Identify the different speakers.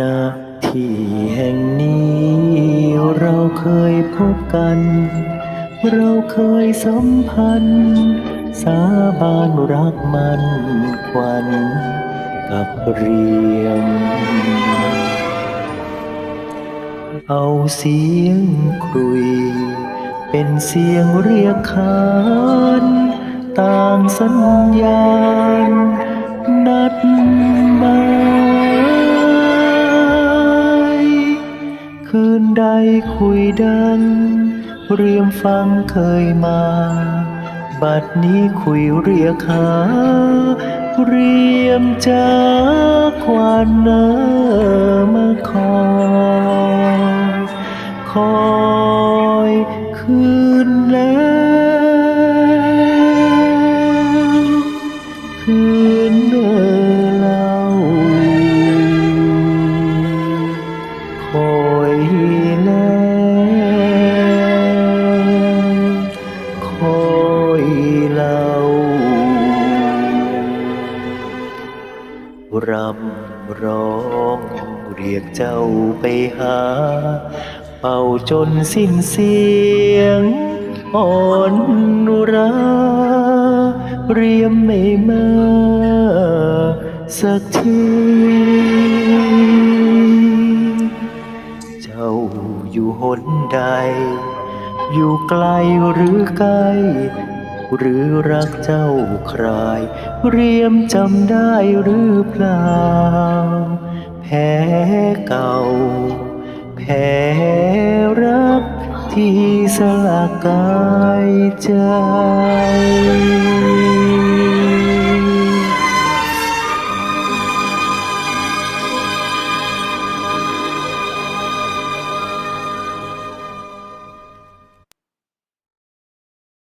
Speaker 1: ณที่แห่งนี้เราเคยพบกัน เราเคยสัมพันธ์ สาบานรักมันควันกับเรียมเอาเสียงครุย เป็นเสียงเรียกขานต่างสัญญาณนัด คุยดัง เรียมฟังเคยมา บัดนี้คุยเรียกหาเรียมจากควานเนอมาคอยคอยคืนแล้ว รำร้องเรียกเจ้าไปหา เป่าจนสิ้นเสียงอ่อนราเรียมไม่มาสักทีเจ้าอยู่หนใด อยู่ไกลหรือใกล้ หรือรักเจ้าใคร เรียมจำได้หรือเปล่า แพ้เก่า แพ้รักที่สลากกายใจ